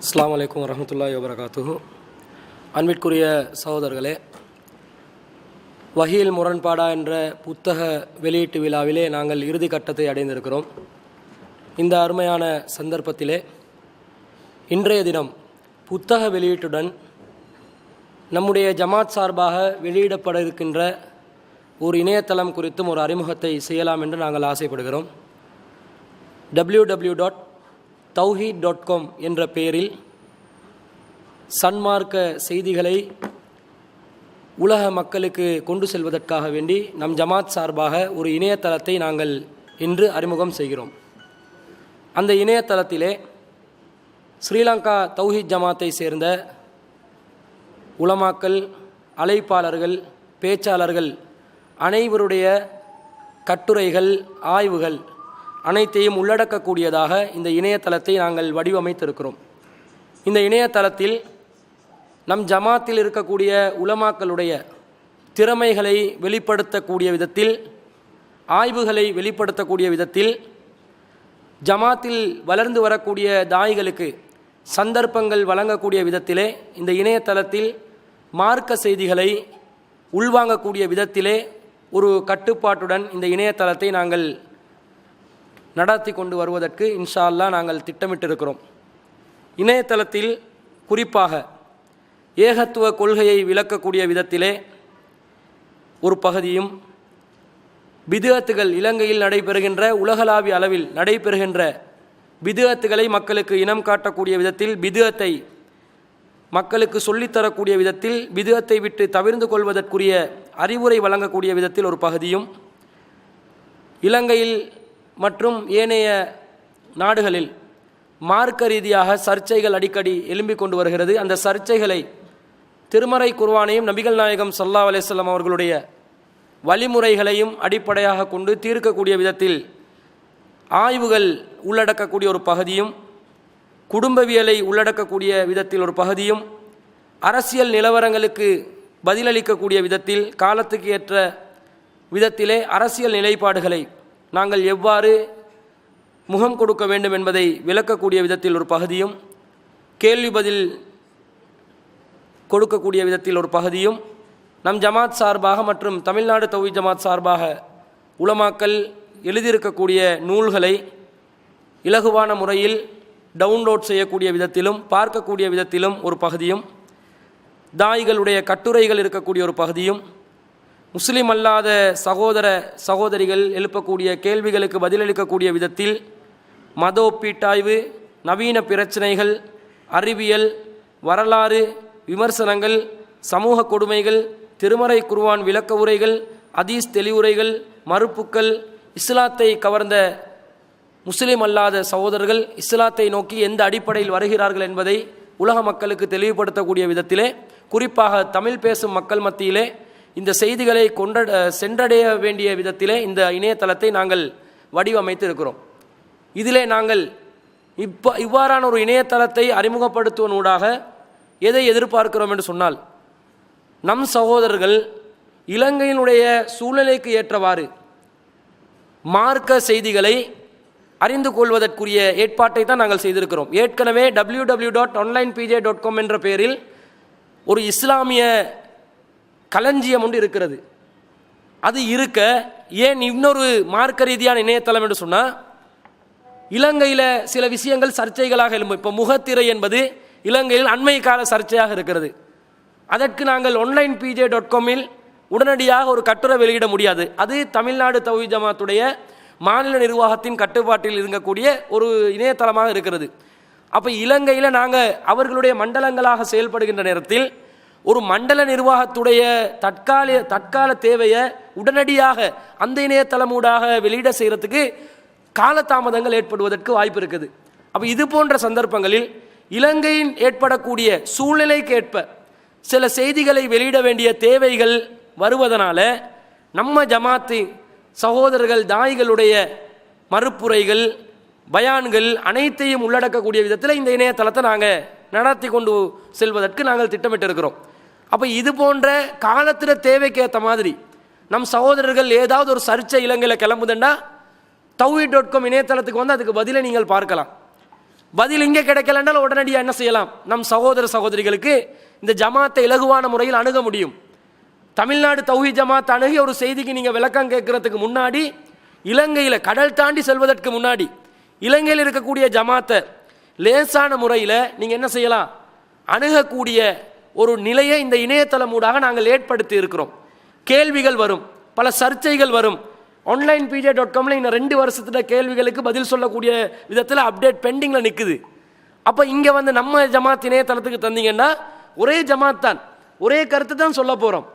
அஸ்லாம் வலைக்கம் வரமத்துல்லா வபரகாத்து அன்பிற்குரிய சகோதரர்களே வஹீல் முரண்பாடா என்ற புத்தக வெளியீட்டு விழாவிலே நாங்கள் இறுதி கட்டத்தை அடைந்திருக்கிறோம். இந்த அருமையான சந்தர்ப்பத்திலே இன்றைய தினம் புத்தக வெளியீட்டுடன் நம்முடைய ஜமாத் சார்பாக வெளியிடப்பட இருக்கின்ற ஒரு இணையதளம் குறித்தும் ஒரு அறிமுகத்தை செய்யலாம் என்று நாங்கள் ஆசைப்படுகிறோம். W W dot Tawheed dot com என்ற பெயரில் சன்மார்க்க செய்திகளை உலக மக்களுக்கு கொண்டு செல்வதற்காக வேண்டி நம் ஜமாத் சார்பாக ஒரு இணையதளத்தை நாங்கள் இன்று அறிமுகம் செய்கிறோம். அந்த இணையதளத்திலே ஸ்ரீலங்கா தௌஹித் ஜமாத்தை சேர்ந்த உலமாக்கள் அழைப்பாளர்கள் பேச்சாளர்கள் அனைவருடைய கட்டுரைகள் ஆய்வுகள் அனைத்தையும் உள்ளடக்கக்கூடியதாக இந்த இணையதளத்தை நாங்கள் வடிவமைத்திருக்கிறோம். இந்த இணையதளத்தில் நம் ஜமாத்தில் இருக்கக்கூடிய உலமாக்களுடைய திறமைகளை வெளிப்படுத்தக்கூடிய விதத்தில் ஆய்வுகளை வெளிப்படுத்தக்கூடிய விதத்தில் ஜமாத்தில் வளர்ந்து வரக்கூடிய தாய்களுக்கு சந்தர்ப்பங்கள் வழங்கக்கூடிய விதத்திலே இந்த இணையதளத்தில் மார்க்க செய்திகளை உள்வாங்கக்கூடிய விதத்திலே ஒரு கட்டுப்பாட்டுடன் இந்த இணையதளத்தை நாங்கள் நடாத்தி கொண்டு வருவதற்கு இன்ஷா அல்லா நாங்கள் திட்டமிட்டிருக்கிறோம். இணையதளத்தில் குறிப்பாக ஏகத்துவ கொள்கையை விளக்கக்கூடிய விதத்திலே ஒரு பகுதியும் பிதுகத்துகள் இலங்கையில் நடைபெறுகின்ற உலகளாவிய அளவில் நடைபெறுகின்ற பிதுகத்துகளை மக்களுக்கு இனம் காட்டக்கூடிய விதத்தில் பிதுகத்தை மக்களுக்கு சொல்லித்தரக்கூடிய விதத்தில் பிதுகத்தை விட்டு தவிர்ந்து கொள்வதற்குரிய அறிவுரை வழங்கக்கூடிய விதத்தில் ஒரு பகுதியும் இலங்கையில் மற்றும் ஏனைய நாடுகளில் மார்க்க ரீதியாக சர்ச்சைகள் அடிக்கடி எழும்பிக் கொண்டு வருகிறது. அந்த சர்ச்சைகளை திருமறை குர்வானையும் நபிகள் நாயகம் சல்லா அலிஸ்லாம் அவர்களுடைய வழிமுறைகளையும் அடிப்படையாக கொண்டு தீர்க்கக்கூடிய விதத்தில் ஆய்வுகள் உள்ளடக்கக்கூடிய ஒரு பகுதியும் குடும்பவியலை உள்ளடக்கக்கூடிய விதத்தில் ஒரு பகுதியும் அரசியல் நிலவரங்களுக்கு பதிலளிக்கக்கூடிய விதத்தில் காலத்துக்கு ஏற்ற விதத்திலே அரசியல் நிலைப்பாடுகளை நாங்கள் எவ்வாறு முகம் கொடுக்க வேண்டும் என்பதை விளக்கக்கூடிய விதத்தில் ஒரு பகுதியும் கேள்வி பதில் கொடுக்கக்கூடிய விதத்தில் ஒரு பகுதியும் நம் ஜமாத் சார்பாக மற்றும் தமிழ்நாடு தௌஹி ஜமாத் சார்பாக உலமாக்கல் எழுதியிருக்கக்கூடிய நூல்களை இலகுவான முறையில் டவுன்லோட் செய்யக்கூடிய விதத்திலும் பார்க்கக்கூடிய விதத்திலும் ஒரு பகுதியும் தாய்களுடைய கட்டுரைகள் இருக்கக்கூடிய ஒரு பகுதியும் முஸ்லீம் அல்லாத சகோதர சகோதரிகள் எழுப்பக்கூடிய கேள்விகளுக்கு பதிலளிக்கக்கூடிய விதத்தில் மத ஒப்பீட்டாய்வு நவீன பிரச்சனைகள் அறிவியல் வரலாறு விமர்சனங்கள் சமூக கொடுமைகள் திருமறை குர்வான் விளக்க உரைகள் அதீஸ் தெளிவுரைகள் மறுப்புக்கள் இஸ்லாத்தை கவர்ந்த முஸ்லீம் அல்லாத சகோதரர்கள் இஸ்லாத்தை நோக்கி எந்த அடிப்படையில் வருகிறார்கள் என்பதை உலக மக்களுக்கு தெளிவுபடுத்தக்கூடிய விதத்திலே குறிப்பாக தமிழ் பேசும் மக்கள் மத்தியிலே இந்த செய்திகளை கொண்ட சென்றடைய வேண்டிய விதத்திலே இந்த இணையதளத்தை நாங்கள் வடிவமைத்து இருக்கிறோம் இதிலே நாங்கள் இப்போ இவ்வாறான ஒரு இணையதளத்தை அறிமுகப்படுத்துவனூடாக எதை எதிர்பார்க்கிறோம் என்று சொன்னால் நம் சகோதரர்கள் இலங்கையினுடைய சூழ்நிலைக்கு ஏற்றவாறு மார்க்க செய்திகளை அறிந்து கொள்வதற்குரிய ஏற்பாட்டை தான் நாங்கள் செய்திருக்கிறோம். ஏற்கனவே W W dot online PJ dot com என்ற பெயரில் ஒரு இஸ்லாமிய களஞ்சியம் ஒன்று இருக்கிறது. அது இருக்க ஏன் இன்னொரு மார்க்க ரீதியான இணையதளம் என்று சொன்னால் இலங்கையில் சில விஷயங்கள் சர்ச்சைகளாக எழும்பும். இப்போ முகத்திரை என்பது இலங்கையில் அண்மை கால சர்ச்சையாக இருக்கிறது. அதற்கு நாங்கள் ஒன்லைன் பிஜே டாட் காமில் உடனடியாக ஒரு கட்டுரை வெளியிட முடியாது. அது தமிழ்நாடு தவி ஜமாத்துடைய மாநில நிர்வாகத்தின் கட்டுப்பாட்டில் இருக்கக்கூடிய ஒரு இணையதளமாக இருக்கிறது. அப்போ இலங்கையில் நாங்கள் அவர்களுடைய மண்டலங்களாக செயல்படுகின்ற நேரத்தில் ஒரு மண்டல நிர்வாகத்துடைய தற்கால தற்கால தேவையை உடனடியாக அந்த இணையதளமூடாக வெளியிட செய்கிறதுக்கு காலதாமதங்கள் ஏற்படுவதற்கு வாய்ப்பு இருக்குது. அப்போ இது போன்ற சந்தர்ப்பங்களில் இலங்கையின் ஏற்படக்கூடிய சூழ்நிலைக்கேற்ப சில செய்திகளை வெளியிட வேண்டிய தேவைகள் வருவதனால நம்ம ஜமாத்து சகோதரர்கள் தாய்களுடைய மறுப்புரைகள் பயான்கள் அனைத்தையும் உள்ளடக்கக்கூடிய விதத்தில் இந்த இணையதளத்தை நாங்கள் நடத்தி கொண்டு செல்வதற்கு நாங்கள் திட்டமிட்டிருக்கிறோம். அப்போ இது போன்ற காலத்தில் தேவைக்கு ஏற்ற மாதிரி நம் சகோதரர்கள் ஏதாவது ஒரு சர்ச்சை இலங்கையில் கிளம்புதுன்னா தௌஹி டாட் காம் இணையதளத்துக்கு வந்து அதுக்கு பதிலை நீங்கள் பார்க்கலாம். பதில் இங்கே கிடைக்கலன்றால் உடனடியாக என்ன செய்யலாம்? நம் சகோதர சகோதரிகளுக்கு இந்த ஜமாத்தை இலகுவான முறையில் அணுக முடியும். தமிழ்நாடு தௌஹி ஜமாத் அணுகி ஒரு செய்திக்கு நீங்கள் விளக்கம் கேட்கறதுக்கு முன்னாடி இலங்கையில் கடல் தாண்டி செல்வதற்கு முன்னாடி இலங்கையில் இருக்கக்கூடிய ஜமாத்தை லேசான முறையில் நீங்கள் என்ன செய்யலாம்? அணுகக்கூடிய ஒரு நிலையை இந்த இணையதளம் ஊடாக நாங்கள் ஏற்படுத்தி இருக்கிறோம். கேள்விகள் வரும். பல சர்ச்சைகள் வரும். ஆன்லைன் பிஜே டாட் காமில் இன்னும் ரெண்டு வருஷத்துல கேள்விகளுக்கு பதில் சொல்லக்கூடிய விதத்தில் அப்டேட் பெண்டிங்கில் நிற்குது அப்போ இங்கே வந்து நம்ம ஜமாத் இணையதளத்துக்கு தந்தீங்கன்னா ஒரே ஜமாத் தான். ஒரே கருத்து தான் சொல்ல போகிறோம்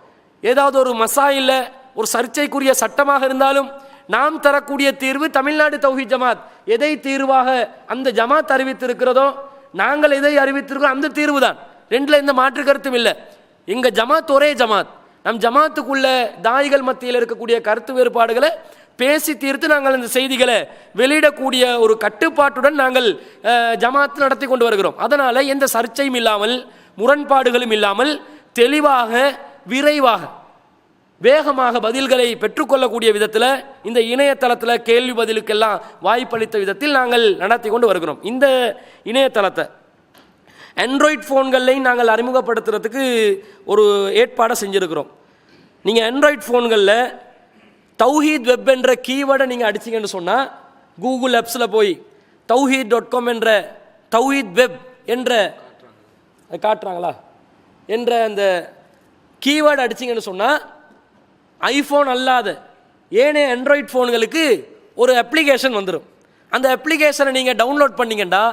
ஏதாவது ஒரு மசாயில் ஒரு சர்ச்சைக்குரிய சட்டமாக இருந்தாலும் நாம் தரக்கூடிய தீர்வு தமிழ்நாடு தௌஹி ஜமாத். எதை தீர்வாக அந்த ஜமாத் அறிவித்திருக்கிறதோ நாங்கள் எதை அறிவித்திருக்கிறோம் அந்த தீர்வு தான் ரெண்டில் எந்த மாற்று கருத்தும் இல்லை. எங்கள் ஜமாத் ஒரே ஜமாத். நம் ஜமாத்துக்குள்ள தாய்கள் மத்தியில் இருக்கக்கூடிய கருத்து வேறுபாடுகளை பேசி தீர்த்து நாங்கள் இந்த செய்திகளை வெளியிடக்கூடிய ஒரு கட்டுப்பாட்டுடன் நாங்கள் ஜமாத் நடத்தி கொண்டு வருகிறோம். அதனால் எந்த சர்ச்சையும் இல்லாமல் முரண்பாடுகளும் இல்லாமல் தெளிவாக விரைவாக வேகமாக பதில்களை பெற்றுக்கொள்ளக்கூடிய விதத்தில் இந்த இணையதளத்தில் கேள்வி பதிலுக்கெல்லாம் வாய்ப்பளித்த விதத்தில் நாங்கள் நடத்தி கொண்டு வருகிறோம். இந்த இணையதளத்தை ஆண்ட்ராய்ட் ஃபோன்கள்லையும் நாங்கள் அறிமுகப்படுத்துறதுக்கு ஒரு ஏற்பாடை செஞ்சுருக்கிறோம். நீங்கள் ஆண்ட்ராய்ட் ஃபோன்களில் தௌஹீத் வெப் என்ற கீவேர்டை நீங்கள் அடிச்சிங்கன்னு சொன்னால் கூகுள் ஆப்ஸில் போய் தௌஹீத் டாட் காம் என்ற தௌஹீத் வெப் என்ற காட்டுறாங்களா? என்ற அந்த கீவேர்டு அடிச்சிங்கன்னு சொன்னால் ஐஃபோன் அல்லாத ஏனே ஆண்ட்ராய்ட் ஃபோன்களுக்கு ஒரு அப்ளிகேஷன் வந்துடும் அந்த அப்ளிகேஷனை நீங்கள் டவுன்லோட் பண்ணீங்கன்னா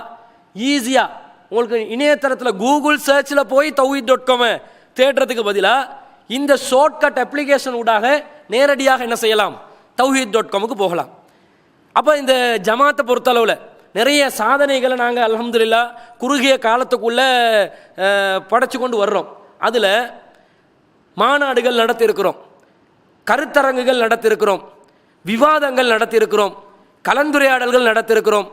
ஈஸியாக உங்களுக்கு இணையதளத்தில் கூகுள் சர்ச்சில் போய் தௌஹித் டாட் காமை தேடுறதுக்கு பதிலாக இந்த ஷார்ட்கட் அப்ளிகேஷன் ஊடாக நேரடியாக என்ன செய்யலாம்? தௌஹீத் டாட் காமுக்கு போகலாம். அப்போ இந்த ஜமாத்தை பொறுத்தளவில் நிறைய சாதனைகளை நாங்கள் அலமதுல்லா குறுகிய காலத்துக்குள்ளே படைச்சு கொண்டு வர்றோம். அதில் மாநாடுகள் நடத்தியிருக்கிறோம். கருத்தரங்குகள் நடத்தியிருக்கிறோம். விவாதங்கள் நடத்தியிருக்கிறோம். கலந்துரையாடல்கள் நடத்தியிருக்கிறோம்.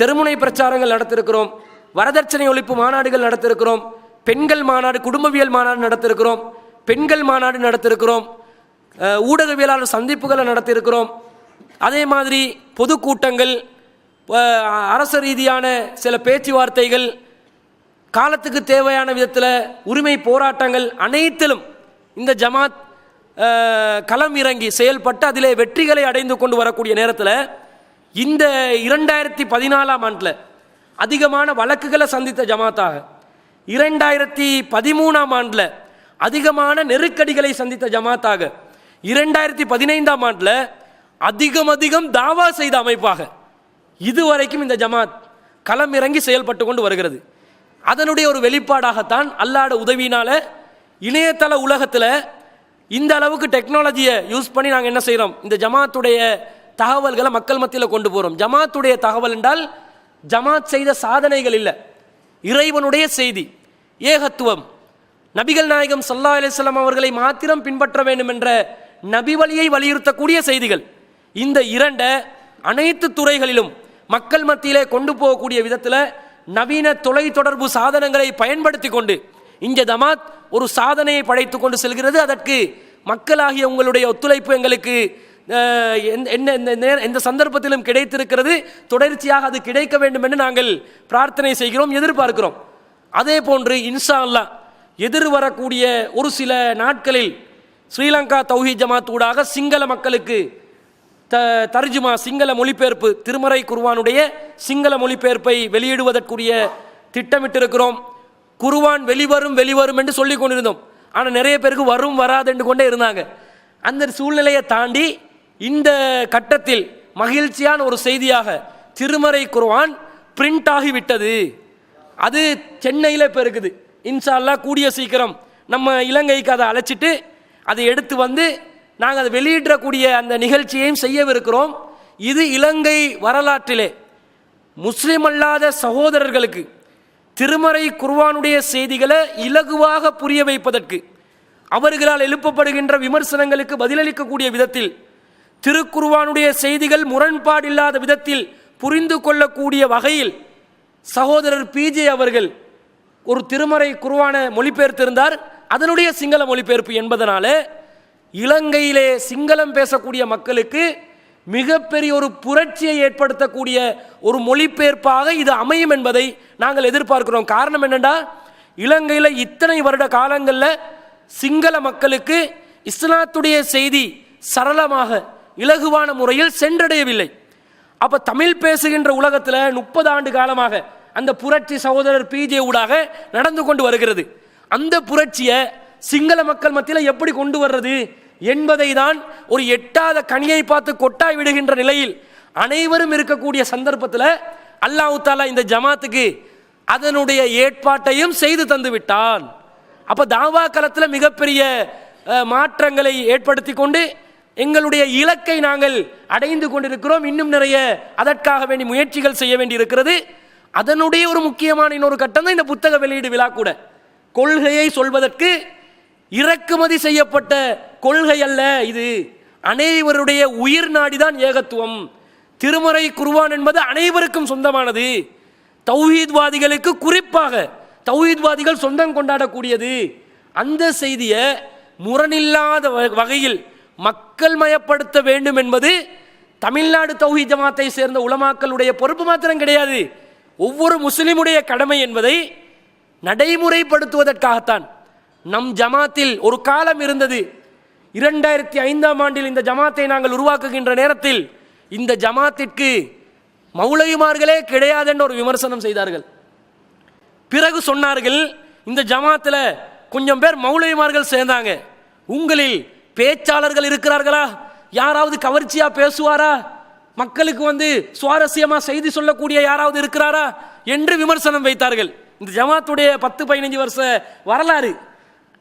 தெருமுனை பிரச்சாரங்கள் நடத்தியிருக்கிறோம். வரதட்சணை ஒழிப்பு மாநாடுகள் நடத்திருக்கிறோம். பெண்கள் மாநாடு குடும்பவியல் மாநாடு நடத்திருக்கிறோம். பெண்கள் மாநாடு நடத்திருக்கிறோம். ஊடகவியலாளர் சந்திப்புகளை நடத்தியிருக்கிறோம் அதே மாதிரி பொதுக்கூட்டங்கள் அரச அரசு ரீதியான சில பேச்சுவார்த்தைகள் காலத்துக்கு தேவையான விதத்தில் உரிமை போராட்டங்கள் அனைத்திலும் இந்த ஜமாத் களம் இறங்கி செயல்பட்டு அதிலே வெற்றிகளை அடைந்து கொண்டு வரக்கூடிய நேரத்தில் இந்த இரண்டாயிரத்தி பதினாலாம் ஆண்டில் அதிகமான வழக்குகளை சந்தித்த ஜமாத்தாக. இரண்டாயிரத்தி பதிமூணாம் ஆண்டில் அதிகமான நெருக்கடிகளை சந்தித்த ஜமாத்தாக. இரண்டாயிரத்தி பதினைந்தாம் ஆண்டில் அதிகம் அதிகம் தாவா செய்த அமைப்பாக. இதுவரைக்கும் இந்த ஜமாத் களம் இறங்கி செயல்பட்டு கொண்டு வருகிறது. அதனுடைய ஒரு வெளிப்பாடாகத்தான் அல்லாட உதவியினால் இணையதள உலகத்தில் இந்த அளவுக்கு டெக்னாலஜியை யூஸ் பண்ணி நாங்கள் என்ன செய்கிறோம் இந்த ஜமாத்துடைய தகவல்களை மக்கள் மத்தியில் கொண்டு போகிறோம் ஜமாத்துடைய தகவல் என்றால் ஜமாத் செய்த சாதனைகள் இல்லை. இறைவனுடைய செய்தி ஏகத்துவம். நபிகள் நாயகம் சல்லா அலிஸ்லாம் அவர்களை மாத்திரம் பின்பற்ற வேண்டும் என்ற நபி வழியை வலியுறுத்தக்கூடிய செய்திகள். இந்த இரண்ட அனைத்து துறைகளிலும் மக்கள் மத்தியிலே கொண்டு போகக்கூடிய விதத்தில் நவீன தொலை தொடர்பு சாதனங்களை பயன்படுத்தி கொண்டு இங்கே ஜமாத் ஒரு சாதனையை படைத்து கொண்டு செல்கிறது. அதற்கு மக்களாகிய உங்களுடைய ஒத்துழைப்பு எங்களுக்கு என்ன எந்த எந்த சந்தர்ப்பத்திலும் கிடைத்திருக்கிறது தொடர்ச்சியாக அது கிடைக்க வேண்டும் என்று நாங்கள் பிரார்த்தனை செய்கிறோம் எதிர்பார்க்கிறோம். அதே போன்று இன்ஷா அல்லாஹ் எதிர் வரக்கூடிய ஒரு சில நாட்களில் ஸ்ரீலங்கா தௌஹி ஜமாத் ஊடாக சிங்கள மக்களுக்கு த தர்ஜுமா சிங்கள மொழிபெயர்ப்பு திருமறை குருவானுடைய சிங்கள மொழிபெயர்ப்பை வெளியிடுவதற்குரிய திட்டமிட்டிருக்கிறோம். குருவான் வெளிவரும் வெளிவரும் என்று சொல்லி கொண்டிருந்தோம் ஆனால் நிறைய பேருக்கு வரும் வராது என்று கொண்டே இருந்தாங்க. அந்த சூழ்நிலையை தாண்டி இந்த கட்டத்தில் மகிழ்ச்சியான ஒரு செய்தியாக திருமறை குர்வான் பிரிண்ட் ஆகிவிட்டது. அது சென்னையில் இப்போ இருக்குது இன்ஷா கூடிய சீக்கிரம் நம்ம இலங்கைக்கு அதை அழைச்சிட்டு அதை எடுத்து வந்து நாங்கள் அதை வெளியிடக்கூடிய அந்த நிகழ்ச்சியையும் செய்யவிருக்கிறோம். இது இலங்கை வரலாற்றிலே முஸ்லிம் அல்லாத சகோதரர்களுக்கு திருமறை குர்வானுடைய செய்திகளை இலகுவாக புரிய வைப்பதற்கு அவர்களால் எழுப்பப்படுகின்ற விமர்சனங்களுக்கு பதிலளிக்கக்கூடிய விதத்தில் திருக்குருவானுடைய செய்திகள் முரண்பாடில்லாத விதத்தில் புரிந்து கொள்ளக்கூடிய வகையில் சகோதரர் பிஜே அவர்கள் ஒரு திருமறை குருவான மொழிபெயர்த்திருந்தார். அதனுடைய சிங்கள மொழிபெயர்ப்பு என்பதனால இலங்கையிலே சிங்களம் பேசக்கூடிய மக்களுக்கு மிகப்பெரிய ஒரு புரட்சியை ஏற்படுத்தக்கூடிய ஒரு மொழிபெயர்ப்பாக இது அமையும் என்பதை நாங்கள் எதிர்பார்க்கிறோம். காரணம் என்னென்னா இலங்கையில் இத்தனை வருட காலங்களில் சிங்கள மக்களுக்கு இஸ்லாத்துடைய செய்தி சரளமாக இலகுவான முறையில் சென்றடையவில்லை. அப்போ தமிழ் பேசுகின்ற உலகத்தில் முப்பது ஆண்டு காலமாக அந்த புரட்சி சகோதரர் பிஜே ஊடாக நடந்து கொண்டு வருகிறது. அந்த புரட்சியை சிங்கள மக்கள் மத்தியில் எப்படி கொண்டு வர்றது என்பதை தான் ஒரு எட்டாத கனியை பார்த்து கொட்டாய் விடுகின்ற நிலையில் அனைவரும் இருக்கக்கூடிய சந்தர்ப்பத்தில் அல்லாஹ் தாலா இந்த ஜமாத்துக்கு அதனுடைய ஏற்பாட்டையும் செய்து தந்து விட்டான். அப்போ தாவா களத்தில் மிகப்பெரிய மாற்றங்களை ஏற்படுத்தி கொண்டு எங்களுடைய இலக்கை நாங்கள் அடைந்து கொண்டிருக்கிறோம். இன்னும் நிறைய அதற்காக வேண்டி முயற்சிகள் செய்ய வேண்டி இருக்கிறது அதனுடைய ஒரு முக்கியமான இன்னொரு கட்டம் தான் இந்த புத்தக வெளியீடு விழா கூட. கொள்கையை சொல்வதற்கு இறக்குமதி செய்யப்பட்ட கொள்கை அல்ல இது. அனைவருடைய உயிர் நாடிதான் ஏகத்துவம். திருமறை குருவான் என்பது அனைவருக்கும் சொந்தமானது. தௌஹீத்வாதிகளுக்கு குறிப்பாக தௌஹீத்வாதிகள் சொந்தம் கொண்டாடக்கூடியது. அந்த செய்தியை முரணில்லாத வ- வகையில் மக்கள் மயப்படுத்த வேண்டும் என்பது தமிழ்நாடு தௌஹி ஜமாத்தை சேர்ந்த உலமாக்களுடைய பொறுப்பு மாத்திரம் கிடையாது. ஒவ்வொரு முஸ்லிமுடைய கடமை என்பதை நடைமுறைப்படுத்துவதற்காகத்தான். நம் ஜமாத்தில் ஒரு காலம் இருந்தது. இரண்டாயிரத்தி ஐந்தாம் ஆண்டில் இந்த ஜமாத்தை நாங்கள் உருவாக்குகின்ற நேரத்தில் இந்த ஜமாத்திற்கு மௌலவிமார்களே கிடையாது என்ற ஒரு விமர்சனம் செய்தார்கள். பிறகு சொன்னார்கள் இந்த ஜமாத்தில் கொஞ்சம் பேர் மௌலவிமார்கள் சேர்ந்தாங்க. உங்களில் பேச்சாளர்கள் இருக்கிறார்களா? யாராவது கவர்ச்சியாக பேசுவாரா? மக்களுக்கு வந்து சுவாரஸ்யமாக செய்தி சொல்லக்கூடிய யாராவது இருக்கிறாரா? என்று விமர்சனம் வைத்தார்கள். இந்த ஜமாத்துடைய பத்து பதினஞ்சு வருஷ வரலாறு.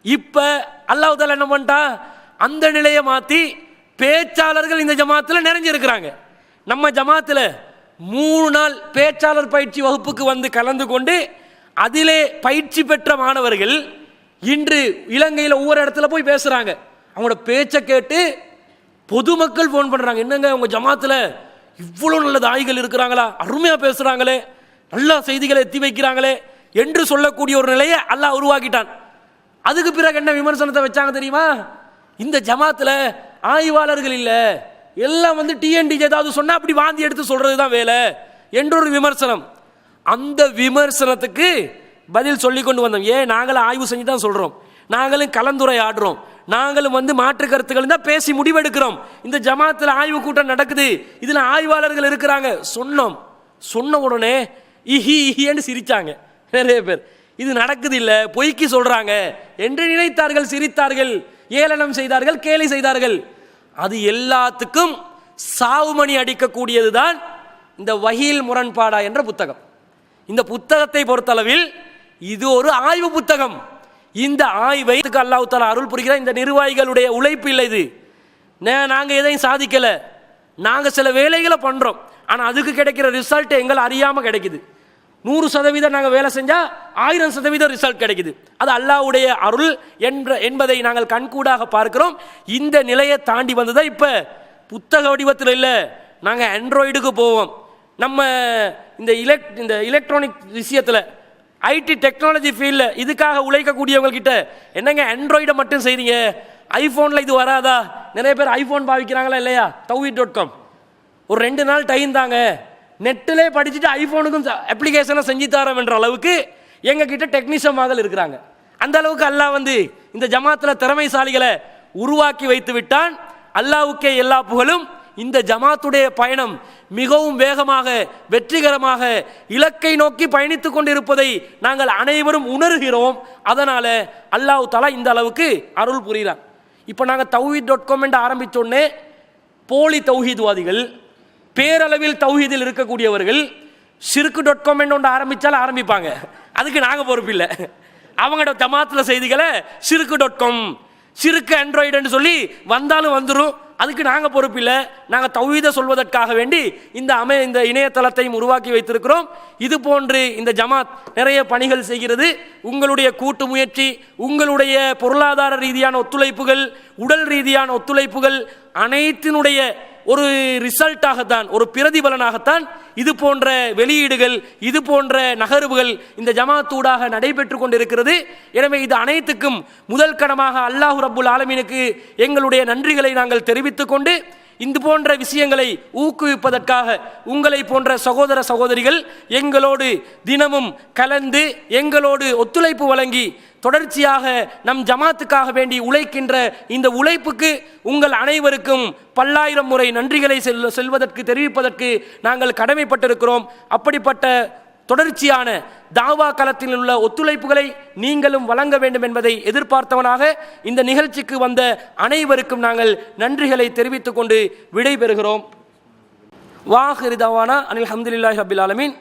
இப்போ அல்லாஹ் என்ன பண்ணிட்டான் அந்த நிலையை மாற்றி பேச்சாளர்கள் இந்த ஜமாத்தில் நிறைஞ்சிருக்கிறாங்க. நம்ம ஜமாத்தில் மூணு நாள் பேச்சாளர் பயிற்சி வகுப்புக்கு வந்து கலந்து கொண்டு அதிலே பயிற்சி பெற்ற மாணவர்கள் இன்று இலங்கையில் ஒவ்வொரு இடத்துல போய் பேசுகிறாங்க அவங்களோட பேச்சை கேட்டு பொதுமக்கள் ஃபோன் பண்ணுறாங்க என்னங்க உங்கள் ஜமாத்தில் இவ்வளோ நல்ல தாய்கள் இருக்கிறாங்களா? அருமையாக பேசுகிறாங்களே நல்லா செய்திகளை எத்தி வைக்கிறாங்களே என்று சொல்லக்கூடிய ஒரு நிலையை அல்லாஹ் உருவாக்கிட்டான். அதுக்கு பிறகு என்ன விமர்சனத்தை வச்சாங்க தெரியுமா? இந்த ஜமாத்தில் ஆய்வாளர்கள் இல்லை. எல்லாம் வந்து டிஎன்டிஜே ஏதாவது சொன்னால் அப்படி வாந்தி எடுத்து சொல்கிறது தான் வேலை என்றொரு விமர்சனம். அந்த விமர்சனத்துக்கு பதில் சொல்லி கொண்டு வந்தோம். ஏன்? நாங்களும் ஆய்வு செஞ்சு தான் சொல்கிறோம் நாங்களும் கலந்துரையாடுறோம். நாங்களும் வந்து மாற்று கருத்துக்கள் தான் பேசி முடிவெடுக்கிறோம். இந்த ஜமாத்தில் ஆய்வு கூட்டம் நடக்குது. இதில் ஆய்வாளர்கள் இருக்கிறாங்க. சொன்னோம். சொன்ன உடனே இஹி இஹின்னு சிரிச்சாங்க. நிறைய பேர். இது நடக்குது இல்லை? பொய்க்கு சொல்கிறாங்க என்று நினைத்தார்கள் சிரித்தார்கள். ஏளனம் செய்தார்கள் கேலி செய்தார்கள். அது எல்லாத்துக்கும் சாவுமணி அடிக்கக்கூடியது தான் இந்த வகையில் முரண்பாடா என்ற புத்தகம். இந்த புத்தகத்தை பொறுத்தளவில் இது ஒரு ஆய்வு புத்தகம். இந்த ஆய்வை அல்லாஹ் தாலா அருள் புரிகிற இந்த நிர்வாகிகளுடைய உழைப்பு இல்லை இது. நாங்கள் எதையும் சாதிக்கலை. நாங்கள் சில வேலைகளை பண்ணுறோம் ஆனால் அதுக்கு கிடைக்கிற ரிசல்ட் எங்களை அறியாமல் கிடைக்குது. நூறு சதவீதம் நாங்கள் வேலை செஞ்சால் ஆயிரம் சதவீதம் ரிசல்ட் கிடைக்குது. அது அல்லாஹ்வுடைய அருள் என்ற என்பதை நாங்கள் கண்கூடாக பார்க்கிறோம். இந்த நிலையை தாண்டி வந்ததா இப்போ புத்தக வடிவத்தில் இல்லை. நாங்கள் ஆண்ட்ராய்டுக்கு போவோம். நம்ம இந்த இலெக்ட் இந்த எலக்ட்ரானிக் விஷயத்தில் ஐடி டெக்னாலஜி ஃபீல்டில் இதுக்காக உழைக்கக்கூடியவங்கக்கிட்ட என்னங்க ஆண்ட்ராய்டை மட்டும் செய்கிறீங்க ஐஃபோனில் இது வராதா? நிறைய பேர் ஐஃபோன் பாவிக்கிறாங்களா இல்லையா? தௌவி டாட் காம் ஒரு ரெண்டு நாள் டைம் தாங்க. நெட்டிலே படிச்சுட்டு ஐஃபோனுக்கும் அப்ளிகேஷனை செஞ்சு தரோம் என்ற அளவுக்கு எங்ககிட்ட டெக்னீஷியன் மகள் இருக்கிறாங்க. அந்த அளவுக்கு அல்லாஹ் வந்து இந்த ஜமாத்தில் திறமைசாலிகளை உருவாக்கி வைத்து விட்டான். அல்லாவுக்கே எல்லா புகழும். இந்த ஜமாத்துடைய பயணம் மிகவும் வேகமாக வெற்றிகரமாக இலக்கை நோக்கி பயணித்துக் கொண்டிருப்பதை நாங்கள் அனைவரும் உணர்கிறோம். அதனால அல்லாஹ் தலா இந்த அளவுக்கு அருள் புரியலாம் இப்போ நாங்கள் தௌஹீத் டாட் காம் என்று ஆரம்பித்தோடனே போலி தௌஹீத்வாதிகள் பேரளவில் தௌஹீதில் இருக்கக்கூடியவர்கள் சிறுக்கு டாட் காம் என்று ஒன்று ஆரம்பித்தால் ஆரம்பிப்பாங்க. அதுக்கு நாங்கள் பொறுப்பில்லை அவங்களோட ஜமாத்தில் செய்திகளை சிறுக்கு டாட் காம் சிறுக்கு ஆண்ட்ராய்டுன்னு சொல்லி வந்தாலும் வந்துடும் அதுக்கு நாங்கள் பொறுப்பில்லை நாங்கள் தௌஹீத சொல்வதற்காக வேண்டி இந்த அமை இந்த இணையதளத்தையும் உருவாக்கி வைத்திருக்கிறோம். இது போன்று இந்த ஜமாத் நிறைய பணிகள் செய்கிறது. உங்களுடைய கூட்டு முயற்சி உங்களுடைய பொருளாதார ரீதியான ஒத்துழைப்புகள் உடல் ரீதியான ஒத்துழைப்புகள் அனைத்தினுடைய ஒரு ரிசல்ட்டாகத்தான் ஒரு பிரதிபலனாகத்தான் இது போன்ற வெளியீடுகள் இது போன்ற நகர்வுகள் இந்த ஜமாத்தூடாக நடைபெற்று கொண்டிருக்கிறது. எனவே இது அனைத்துக்கும் முதல் கடமாக அல்லாஹு ரபுல் ஆலமீனுக்கு எங்களுடைய நன்றிகளை நாங்கள் தெரிவித்துக் கொண்டு இது போன்ற விஷயங்களை ஊக்குவிப்பதற்காக உங்களை போன்ற சகோதர சகோதரிகள் எங்களோடு தினமும் கலந்து எங்களோடு ஒத்துழைப்பு வழங்கி தொடர்ச்சியாக நம் ஜமாத்துக்காக வேண்டி உழைக்கின்ற இந்த உழைப்புக்கு உங்கள் அனைவருக்கும் பல்லாயிரம் முறை நன்றிகளை செல் செல்வதற்கு தெரிவிப்பதற்கு நாங்கள் கடமைப்பட்டிருக்கிறோம். அப்படிப்பட்ட தொடர்ச்சியான தாவா களத்தில் உள்ள ஒத்துழைப்புகளை நீங்களும் வழங்க வேண்டும் என்பதை எதிர்பார்த்தவனாக இந்த நிகழ்ச்சிக்கு வந்த அனைவருக்கும் நாங்கள் நன்றிகளை தெரிவித்துக் கொண்டு விடைபெறுகிறோம் வாஹிரிதாவானா அனில் ஹம்துல்லாஹி அபில் ஆலமீன்.